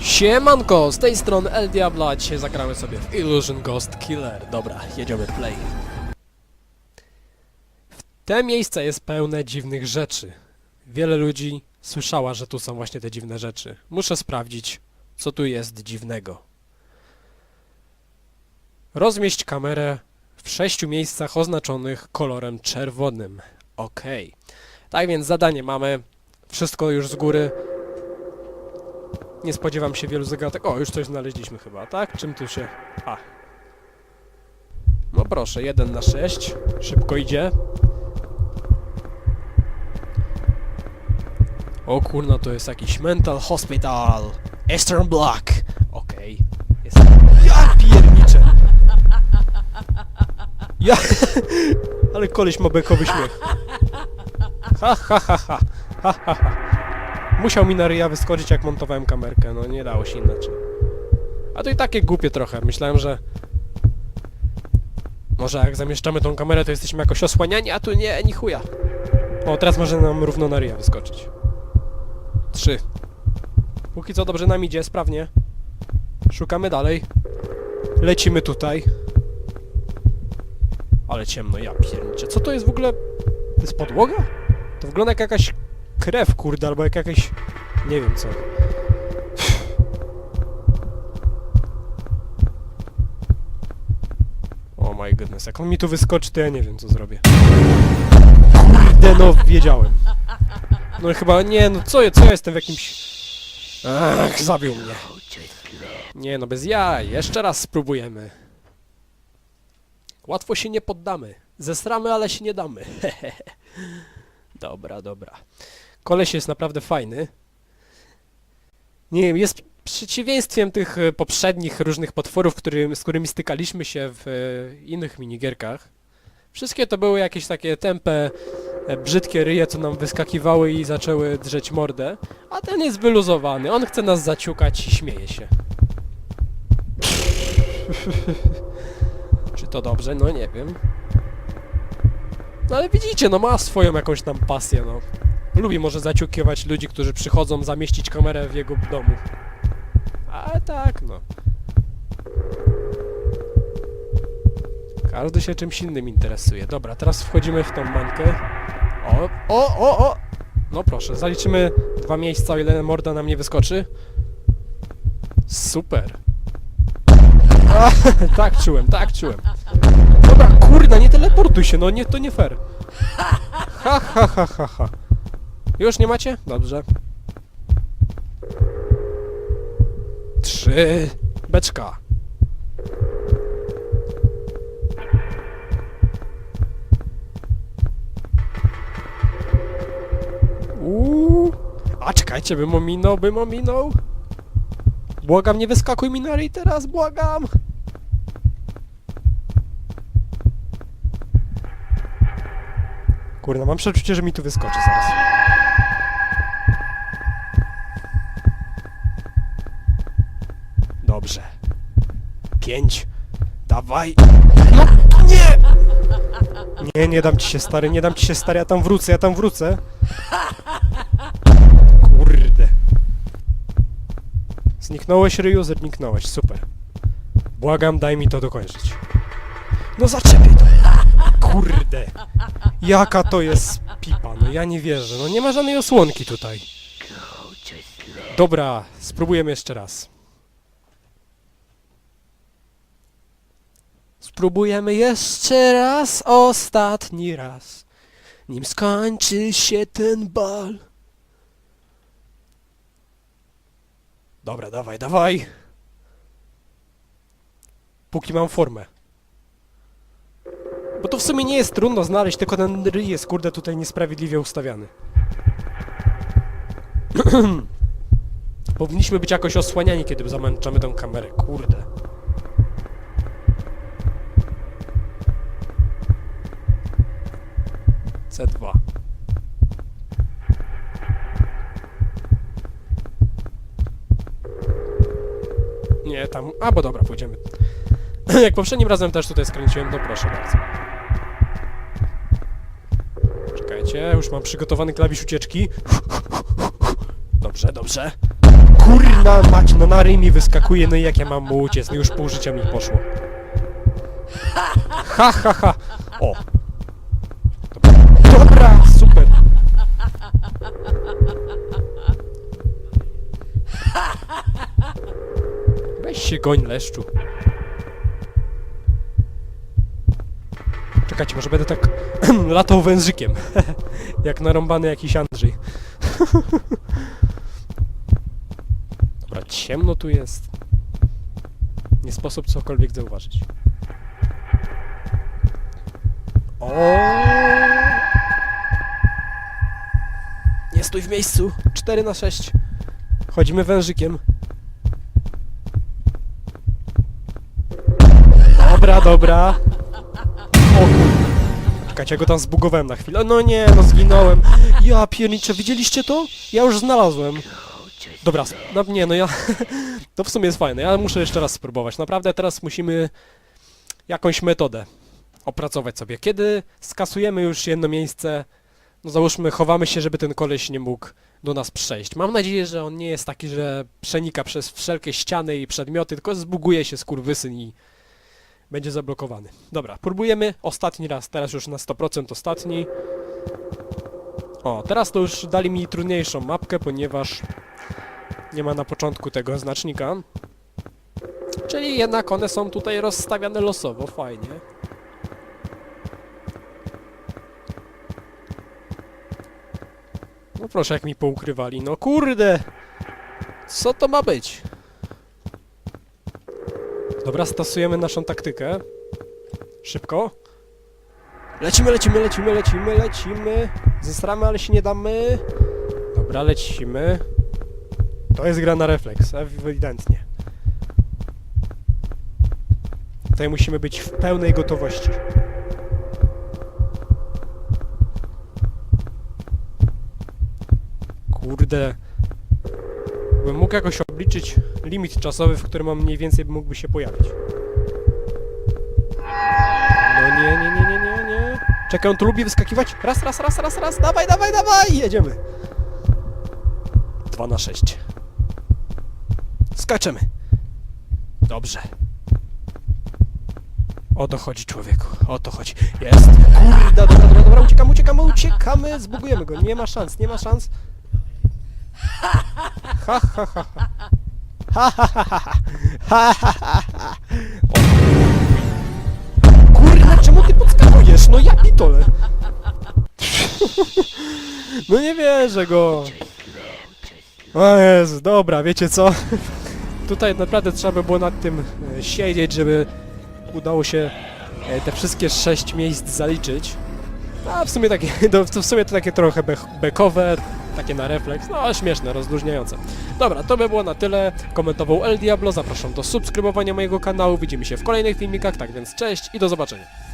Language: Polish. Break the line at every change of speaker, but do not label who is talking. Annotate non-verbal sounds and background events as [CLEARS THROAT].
Siemanko, z tej strony El Diablo, a dzisiaj zagramy sobie w Illusion Ghost Killer. Dobra, jedziemy play. Te miejsce jest pełne dziwnych rzeczy. Wiele ludzi słyszała, że tu są właśnie te dziwne rzeczy. Muszę sprawdzić, co tu jest dziwnego. Rozmieść kamerę w sześciu miejscach oznaczonych kolorem czerwonym. Okej. Tak więc zadanie mamy. Wszystko już z góry. Nie spodziewam się wielu zagadek. O, już coś znaleźliśmy chyba, tak? Czym tu się... A. No proszę, 1 na 6. Szybko idzie. O kurna, to jest jakiś mental hospital. Eastern Block. Okej. Jest... Ja pierniczę! Ja... [LAUGHS] Ale koleś ma bekowy śmiech. Ha, ha, ha, ha. Ha, ha, ha. Musiał mi na ryja wyskoczyć jak montowałem kamerkę, no nie dało się inaczej. A to i takie głupie trochę, myślałem, że... Może jak zamieszczamy tą kamerę, to jesteśmy jakoś osłaniani, a tu nie, ni chuja. O, teraz może nam równo na ryja wyskoczyć. Trzy. Póki co dobrze nam idzie, sprawnie. Szukamy dalej. Lecimy tutaj. Ale ciemno, ja pierniczę. Co to jest w ogóle? To jest podłoga? To wygląda jak jakaś krew, kurde, albo jak jakaś... Nie wiem co. O my goodness, jak on mi tu wyskoczy, to ja nie wiem co zrobię. Kurde, no wiedziałem. No chyba, nie, no co, co jestem w jakimś... Ach, zabił mnie. Nie no, bez jaj, jeszcze raz spróbujemy. Łatwo się nie poddamy. Zesramy, ale się nie damy. [LAUGHS] Dobra, dobra. Koleś jest naprawdę fajny. Nie wiem, jest przeciwieństwem tych e, poprzednich różnych potworów, którym, z którymi stykaliśmy się w e, innych minigierkach. Wszystkie to były jakieś takie tempe, e, brzydkie ryje, co nam wyskakiwały i zaczęły drzeć mordę. A ten jest wyluzowany. On chce nas zaciukać i śmieje się. [LAUGHS] Czy to dobrze? No nie wiem. No ale widzicie, no ma swoją jakąś tam pasję, no. Lubi może zaciukiwać ludzi, którzy przychodzą zamieścić kamerę w jego domu. Ale tak, no. Każdy się czymś innym interesuje. Dobra, teraz wchodzimy w tą mańkę. O, o, o, o! No proszę, zaliczymy dwa miejsca, o ile morda nam nie wyskoczy. Super. A, [LAUGHS] tak czułem, tak czułem. Dobra, kurna, nie teleportuj się, no nie, to nie fair. Ha, ha, ha, ha, ha. Już nie macie? Dobrze. Trzy. Beczka. Uuu. A czekajcie, bym ominął, bym ominął. Błagam, nie wyskakuj mi na ryj teraz, błagam. Kurna, mam przeczucie, że mi tu wyskoczy zaraz. Dobrze. Pięć. Dawaj. No nie! Nie, nie dam ci się stary, nie dam ci się stary, ja tam wrócę, ja tam wrócę. Kurde. Zniknąłeś Ryu, zniknąłeś, super. Błagam, daj mi to dokończyć. No zaczepię to. Kurde. Jaka to jest pipa, no ja nie wierzę, no nie ma żadnej osłonki tutaj. Dobra, spróbujemy jeszcze raz. Spróbujemy jeszcze raz, ostatni raz, nim skończy się ten bal. Dobra, dawaj, dawaj. Póki mam formę. Bo to w sumie nie jest trudno znaleźć, tylko ten ryj jest kurde tutaj niesprawiedliwie ustawiany. [CLEARS THROAT] Powinniśmy być jakoś osłaniani, kiedy zamęczamy tę kamerę, kurde. C2. Nie, tam... A, bo dobra, pójdziemy. [LAUGHS] Jak poprzednim razem też tutaj skręciłem, to proszę bardzo. Czekajcie, już mam przygotowany klawisz ucieczki. [LAUGHS] Dobrze, dobrze. Kurna mać, no na mi wyskakuje, no i jak ja mam mu uciec, no już pół życia mi poszło. [LAUGHS] Ha, ha, ha. O. Dobra, Dobra super. Weź się goń, leszczu. Czekajcie, może będę tak [CLEARS THROAT] latał wężykiem. [LAUGHS] Jak narąbany jakiś Andrzej. [LAUGHS] Dobra, ciemno tu jest. Nie sposób cokolwiek zauważyć. O! Nie stój w miejscu! 4 na 6. Chodzimy wężykiem. Dobra, dobra. O. Czekajcie, ja go tam zbugowałem na chwilę. No nie, no zginąłem. Ja pierniczę, widzieliście to? Ja już znalazłem. Dobra, no nie, no ja... [LAUGHS] to w sumie jest fajne, ja muszę jeszcze raz spróbować. Naprawdę teraz musimy jakąś metodę opracować sobie. Kiedy skasujemy już jedno miejsce, no załóżmy, chowamy się, żeby ten koleś nie mógł do nas przejść. Mam nadzieję, że on nie jest taki, że przenika przez wszelkie ściany i przedmioty, tylko zbuguje się skurwysyn i będzie zablokowany. Dobra, próbujemy ostatni raz, teraz już na 100% ostatni. O, teraz to już dali mi trudniejszą mapkę, ponieważ nie ma na początku tego znacznika. Czyli jednak one są tutaj rozstawiane losowo, fajnie. No proszę, jak mi poukrywali. No kurde! Co to ma być? Dobra, stosujemy naszą taktykę. Szybko. Lecimy, lecimy, lecimy, lecimy, lecimy. Zesramy, ale się nie damy. Dobra, lecimy. To jest gra na refleks, ewidentnie. Tutaj musimy być w pełnej gotowości. Kurde. Bym mógł jakoś obliczyć limit czasowy, w którym on mniej więcej mógłby się pojawić. No nie, nie, nie, nie, nie, nie. Czekaj, on tu lubi wyskakiwać. Raz, raz, raz, raz, raz. Dawaj, dawaj, dawaj! Jedziemy. 2 na 6. Skaczemy. Dobrze. O to chodzi, człowieku. O to chodzi. Jest. Kurde, dobra, dobra, dobra. Uciekamy, uciekamy, uciekamy. Zbugujemy go. Nie ma szans, nie ma szans. Ha, ha, ha, ha. Kurde, czemu ty podskakujesz? No ja pitole. No nie wierzę go. O Jezu, dobra, wiecie co? Tutaj naprawdę trzeba by było nad tym e, siedzieć, żeby udało się e, te wszystkie sześć miejsc zaliczyć. A w sumie takie, [LAUGHS] no, w sumie to takie trochę bekowe, takie na refleks, no śmieszne, rozluźniające. Dobra, to by było na tyle. Komentował El Diablo, zapraszam do subskrybowania mojego kanału, widzimy się w kolejnych filmikach, tak więc cześć i do zobaczenia.